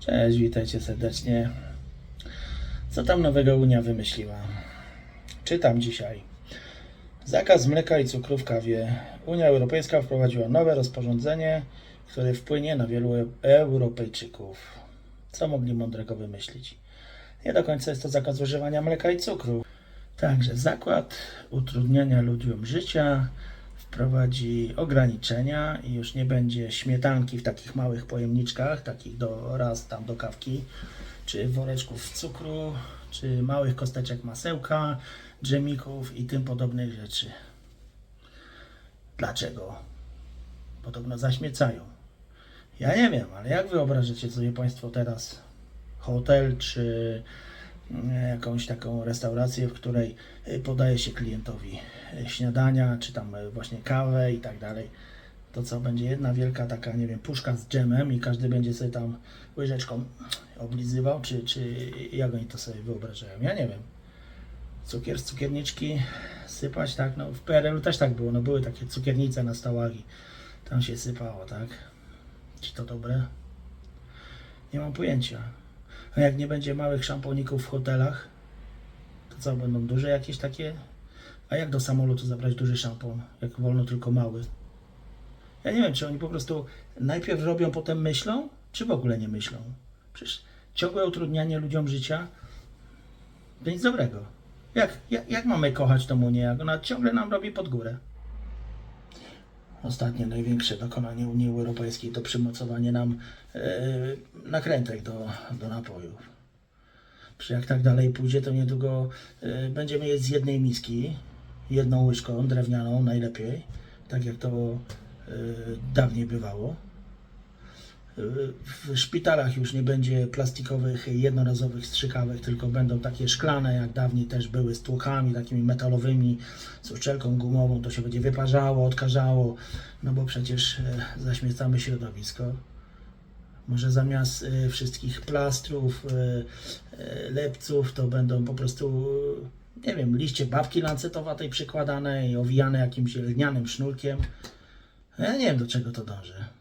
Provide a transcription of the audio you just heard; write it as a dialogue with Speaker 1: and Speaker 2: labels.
Speaker 1: Cześć, witajcie serdecznie. Co tam nowego Unia wymyśliła? Czytam dzisiaj. Zakaz mleka i cukru w kawie. Unia Europejska wprowadziła nowe rozporządzenie, które wpłynie na wielu e- Europejczyków. Co mogli mądrego wymyślić? Nie do końca jest to zakaz używania mleka i cukru. Także zakład utrudniania ludziom życia wprowadzi ograniczenia i już nie będzie śmietanki w takich małych pojemniczkach, takich do raz tam do kawki, czy woreczków cukru, czy małych kosteczek masełka, dżemików i tym podobnych rzeczy. Dlaczego? Podobno zaśmiecają. Ja nie wiem, ale jak wyobrażacie sobie Państwo teraz hotel czy jakąś taką restaurację, w której y, podaje się klientowi y, śniadania, czy tam właśnie kawę i tak dalej. To co, będzie jedna wielka taka, nie wiem, puszka z dżemem i każdy będzie sobie tam łyżeczką oblizywał, czy, czy jak oni to sobie wyobrażają? Ja nie wiem. Cukier z cukierniczki sypać, tak? No w PRL-u też tak było, no były takie cukiernice na stołach i tam się sypało, tak? Czy to dobre? Nie mam pojęcia. A jak nie będzie małych szamponików w hotelach, to co, będą duże jakieś takie? A jak do samolotu zabrać duży szampon, jak wolno tylko mały? Ja nie wiem, czy oni po prostu najpierw robią, potem myślą, czy w ogóle nie myślą. Przecież ciągłe utrudnianie ludziom życia to nic dobrego. Jak, jak, jak mamy kochać tą Unię, jak ona ciągle nam robi pod górę? Ostatnie największe dokonanie Unii Europejskiej to przymocowanie nam e, nakrętek do, do napojów. Czy jak tak dalej pójdzie, to niedługo e, będziemy jeść z jednej miski, jedną łyżką drewnianą najlepiej, tak jak to e, dawniej bywało. W szpitalach już nie będzie plastikowych, jednorazowych strzykawek, tylko będą takie szklane, jak dawniej też były, z tłochami takimi metalowymi, z uszczelką gumową, to się będzie wyparzało, odkarzało, no bo przecież e, zaśmiecamy środowisko. Może zamiast e, wszystkich plastrów, e, lepców, to będą po prostu, nie wiem, liście babki lancetowatej przykładane i owijane jakimś lnianym sznurkiem. Ja nie wiem, do czego to dąży.